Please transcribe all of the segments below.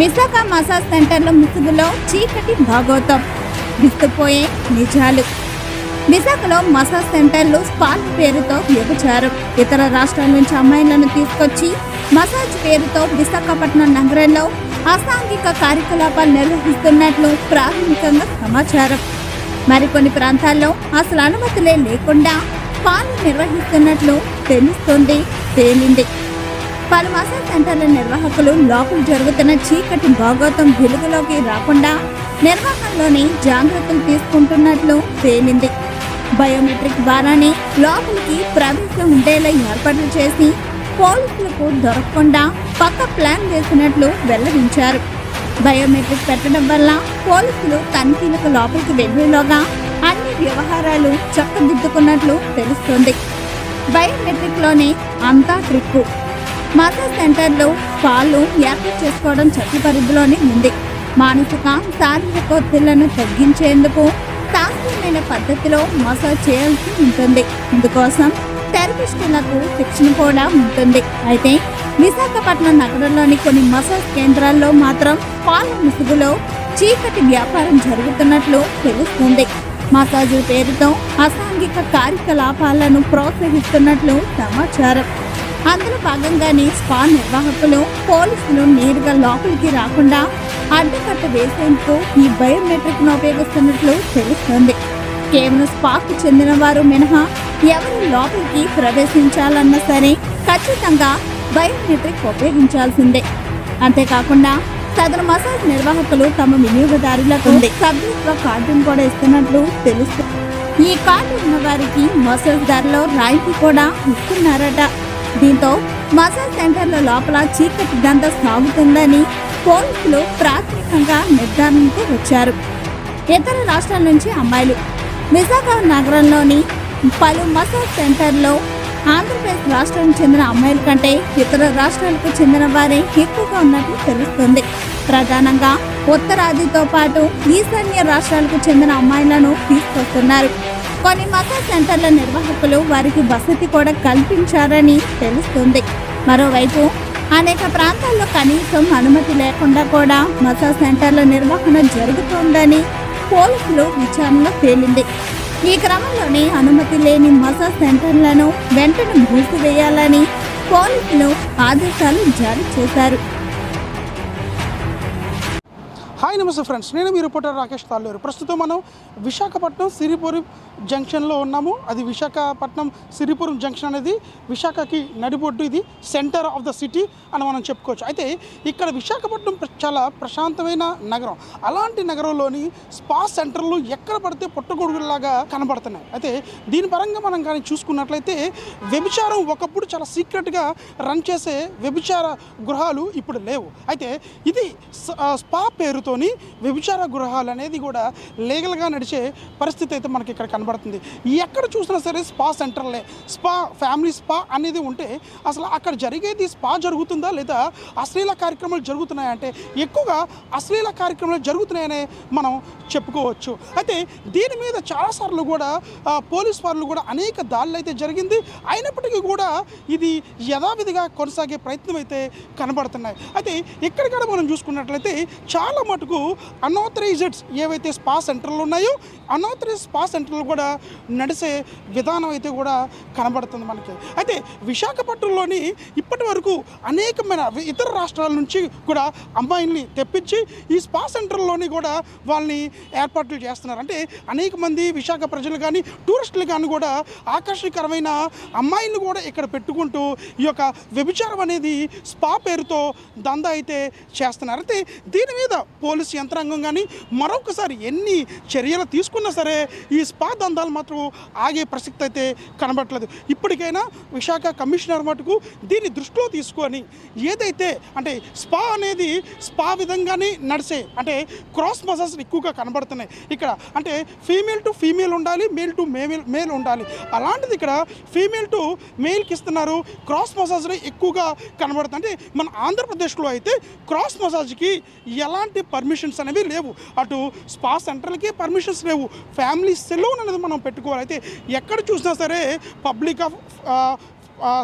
Visakha massage సెంటర్లో ముసుగులో చీకటి భాగోతం. విస్తుపోయే నిజాలు. విశాఖలో మసాజ్ సెంటర్లు స్పాల్ పేరుతో వ్యభిచారం. ఇతర రాష్ట్రాల నుంచి అమ్మాయిలను తీసుకొచ్చి మసాజ్ పేరుతో విశాఖపట్నం నగరంలో అసాంఘిక కార్యకలాపాలు నిర్వహిస్తున్నట్లు ప్రాథమికంగా సమాచారం. మరికొన్ని ప్రాంతాల్లో అసలు అనుమతులే లేకుండా పాలు నిర్వహిస్తున్నట్లు తెలుస్తుంది తేలింది. పలు మసాజ్ సెంటర్ల నిర్వాహకులు లోపల జరుగుతున్న చీకటి భాగోతం వెలుగులోకి రాకుండా నిర్వహణలోని జాగ్రత్తలు తీసుకుంటున్నట్లు తేలింది. బయోమెట్రిక్ ద్వారానే లోపలికి ప్రవేశం ఉండేలా ఏర్పాట్లు చేసి పోలీసులకు దొరకకుండా పక్క ప్లాన్ వేసినట్లు వెల్లడించారు. బయోమెట్రిక్ పెట్టడం వల్ల పోలీసులు తనిఖీలకు లోపలికి వెళ్ళేలోగా అన్ని వ్యవహారాలు చక్కదిద్దుకున్నట్లు తెలుస్తుంది. బయోమెట్రిక్లోనే అంతా ట్రిక్కు మసాజ్ సెంటర్లో పాలు ఏర్పాటు చేసుకోవడం చట్ట పరిధిలోనే ఉంది. మానసిక శారీరక ఒత్తిళ్ళను తగ్గించేందుకు శాస్త్రీయమైన పద్ధతిలో మసాజ్ చేయాల్సి ఉంటుంది. ఇందుకోసం థెరపిస్టులకు శిక్షణ కూడా ఉంటుంది. అయితే విశాఖపట్నం నగరంలోని కొన్ని మసాజ్ కేంద్రాల్లో మాత్రం పాల ముసుగులో చీకటి వ్యాపారం జరుగుతున్నట్లు తెలుస్తుంది. మసాజు పేరుతో అసాంఘిక కార్యకలాపాలను ప్రోత్సహిస్తున్నట్లు సమాచారం. అందులో భాగంగానే స్పా నిర్వాహకులు పోలీసులు నేరుగా లోపలికి రాకుండా అడ్డుకట్ట వేసేందుకు ఈ బయోమెట్రిక్ను ఉపయోగిస్తున్నట్లు తెలుస్తోంది. కేవలం స్పాకు చెందిన వారు మినహా ఎవరు లోపలికి ప్రవేశించాలన్నా సరే ఖచ్చితంగా బయోమెట్రిక్ ఉపయోగించాల్సిందే. అంతేకాకుండా సదరు మసాజ్ నిర్వాహకులు తమ వినియోగదారులకు సభ్యత్వ కార్డును కూడా ఇస్తున్నట్లు తెలుస్తుంది. ఈ కార్డు ఉన్న వారికి మసాజ్ ధరలో రాయితీ కూడా ఇస్తున్నారట. దీంతో మసాజ్ సెంటర్ల లోపల చీకటి దంద సాగుతుందని పోలీసులు ప్రాథమికంగా నిర్ధారణకు వచ్చారు. ఇతర రాష్ట్రాల నుంచి అమ్మాయిలు. విశాఖ నగరంలోని పలు మసాజ్ సెంటర్లో ఆంధ్రప్రదేశ్ రాష్ట్రానికి చెందిన అమ్మాయిల కంటే ఇతర రాష్ట్రాలకు చెందిన వారే ఎక్కువగా ఉన్నట్లు తెలుస్తుంది. ప్రధానంగా ఉత్తరాదితో పాటు ఈశాన్య రాష్ట్రాలకు చెందిన అమ్మాయిలను తీసుకొస్తున్నారు. కొన్ని మసాజ్ సెంటర్ల నిర్వాహకులు వారికి వసతి కూడా కల్పించారని తెలుస్తుంది. మరోవైపు అనేక ప్రాంతాల్లో కనీసం అనుమతి లేకుండా కూడా మసాజ్ సెంటర్ల నిర్వహణ జరుగుతోందని పోలీసులు విచారణలో తేలింది. ఈ క్రమంలోనే అనుమతి లేని మసాజ్ సెంటర్లను వెంటనే మూసివేయాలని పోలీసులు ఆదేశాలు జారీ చేశారు. హాయ్ నమస్తే ఫ్రెండ్స్ నేను మీ రిపోర్టర్ రాకేష్ తాళ్ళూరు. ప్రస్తుతం మనం విశాఖపట్నం సిరిపురం జంక్షన్లో ఉన్నాము. అది విశాఖపట్నం సిరిపురం జంక్షన్ అనేది విశాఖకి నడిబొడ్డు ఇది సెంటర్ ఆఫ్ ద సిటీ అని మనం చెప్పుకోవచ్చు. అయితే ఇక్కడ విశాఖపట్నం చాలా ప్రశాంతమైన నగరం. అలాంటి నగరంలోని స్పా సెంటర్లు ఎక్కడ పడితే పుట్టగొడుగులాగా కనబడుతున్నాయి. అయితే దీని పరంగా మనం కానీ చూసుకున్నట్లయితే వ్యభిచారం ఒకప్పుడు చాలా సీక్రెట్గా రన్ చేసే వ్యభిచార గృహాలు ఇప్పుడు లేవు. అయితే ఇది స్పా పేరుతో పేరుతోని వ్యభిచార గృహాలు అనేది కూడా లీగల్గా నడిచే పరిస్థితి అయితే మనకి ఇక్కడ కనబడుతుంది. ఎక్కడ చూసినా సరే స్పా సెంటర్లే స్పా ఫ్యామిలీ స్పా అనేది ఉంటే అసలు అక్కడ జరిగేది స్పా జరుగుతుందా లేదా అశ్లీల కార్యక్రమాలు జరుగుతున్నాయంటే ఎక్కువగా అశ్లీల కార్యక్రమాలు జరుగుతున్నాయనే మనం చెప్పుకోవచ్చు. అయితే దీని మీద చాలాసార్లు కూడా పోలీస్ వారు కూడా అనేక దాడులు అయితే జరిగింది. అయినప్పటికీ కూడా ఇది యథావిధిగా కొనసాగే ప్రయత్నం అయితే కనబడుతున్నాయి. అయితే ఇక్కడిక్కడ మనం చూసుకున్నట్లయితే చాలా మటుకు అన్ఆథరైజ్డ్స్ ఏవైతే స్పా సెంటర్లు ఉన్నాయో అన్ఆథరైజ్ స్పా సెంటర్లు కూడా నడిసే విధానం అయితే కూడా కనబడుతుంది మనకి. అయితే విశాఖపట్నంలోని ఇప్పటి వరకు అనేకమైన ఇతర రాష్ట్రాల నుంచి కూడా అమ్మాయిల్ని తెప్పించి ఈ స్పా సెంటర్లోని కూడా వాళ్ళని ఏర్పాట్లు చేస్తున్నారు. అంటే అనేక మంది విశాఖ ప్రజలు కానీ టూరిస్టులు కానీ కూడా ఆకర్షణీకరమైన అమ్మాయిలను కూడా ఇక్కడ పెట్టుకుంటూ ఈ యొక్క వ్యభిచారం అనేది స్పా పేరుతో దందా అయితే చేస్తున్నారు. అయితే దీని మీద పోలీసు యంత్రాంగం కానీ మరొకసారి ఎన్ని చర్యలు తీసుకున్నా సరే ఈ స్పా దందాలు మాత్రం ఆగే ప్రసక్తి అయితే కనబడట్లేదు. ఇప్పటికైనా విశాఖ కమిషనర్ మటుకు దీన్ని దృష్టిలో తీసుకొని ఏదైతే అంటే స్పా అనేది స్పా విధంగానే నడిచే అంటే క్రాస్ మసాజ్ ఎక్కువగా కనబడుతున్నాయి. ఇక్కడ అంటే ఫీమేల్ టు ఫీమేల్ ఉండాలి మేల్ టు మేల్ మేల్ ఉండాలి. అలాంటిది ఇక్కడ ఫీమేల్ టు మేల్కి ఇస్తున్నారు క్రాస్ మసాజ్ని ఎక్కువగా కనబడుతుంది అంటే మన ఆంధ్రప్రదేశ్లో అయితే క్రాస్ మసాజ్కి ఎలాంటి పర్మిషన్స్ అనేవి లేవు. అటు స్పా సెంటర్లకి పర్మిషన్స్ లేవు. ఫ్యామిలీ సెలూన్ అనేది మనం పెట్టుకోవాలి. అయితే ఎక్కడ చూసినా సరే పబ్లిక్ ఆఫ్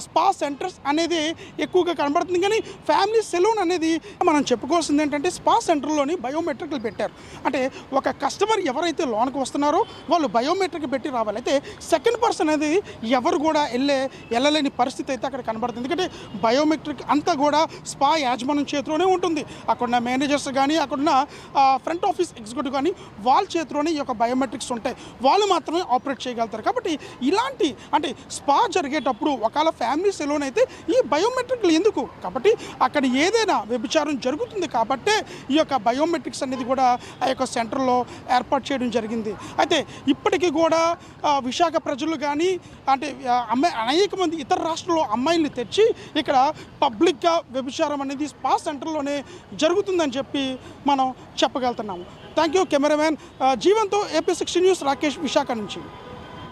స్పా సెంటర్స్ అనేది ఎక్కువగా కనబడుతుంది. కానీ ఫ్యామిలీ సెలూన్ అనేది మనం చెప్పుకోవాల్సింది ఏంటంటే స్పా సెంటర్లోని బయోమెట్రిక్లు పెట్టారు. అంటే ఒక కస్టమర్ ఎవరైతే లోనికి వస్తున్నారో వాళ్ళు బయోమెట్రిక్ పెట్టి రావాలి. అయితే సెకండ్ పర్సన్ అనేది ఎవరు కూడా వెళ్ళే వెళ్ళలేని పరిస్థితి అయితే అక్కడ కనబడుతుంది. ఎందుకంటే బయోమెట్రిక్ అంతా కూడా స్పా యాజమాన్యం చేతిలోనే ఉంటుంది. అక్కడున్న మేనేజర్స్ కానీ అక్కడున్న ఫ్రంట్ ఆఫీస్ ఎగ్జిక్యూటివ్ కానీ వాళ్ళ చేతిలోనే ఈ యొక్క బయోమెట్రిక్స్ ఉంటాయి. వాళ్ళు మాత్రమే ఆపరేట్ చేయగలుగుతారు. కాబట్టి ఇలాంటి అంటే స్పా జరిగేటప్పుడు ఒకవేళ ఫ్యామిలీ సెలూన్ అయితే ఈ బయోమెట్రిక్లు ఎందుకు? కాబట్టి అక్కడ ఏదైనా వ్యభిచారం జరుగుతుంది కాబట్టే ఈ యొక్క బయోమెట్రిక్స్ అనేది కూడా ఆ యొక్క సెంటర్లో ఏర్పాటు చేయడం జరిగింది. అయితే ఇప్పటికీ కూడా విశాఖ ప్రజలు కానీ అంటే అమ్మాయి అనేక మంది ఇతర రాష్ట్రాల్లో అమ్మాయిల్ని తెచ్చి ఇక్కడ పబ్లిక్గా వ్యభిచారం అనేది స్పా సెంటర్లోనే జరుగుతుందని చెప్పి మనం చెప్పగలుగుతున్నాము. Thank you cameraman జీవంతో AP sixty news Rakesh Visakha నుంచి.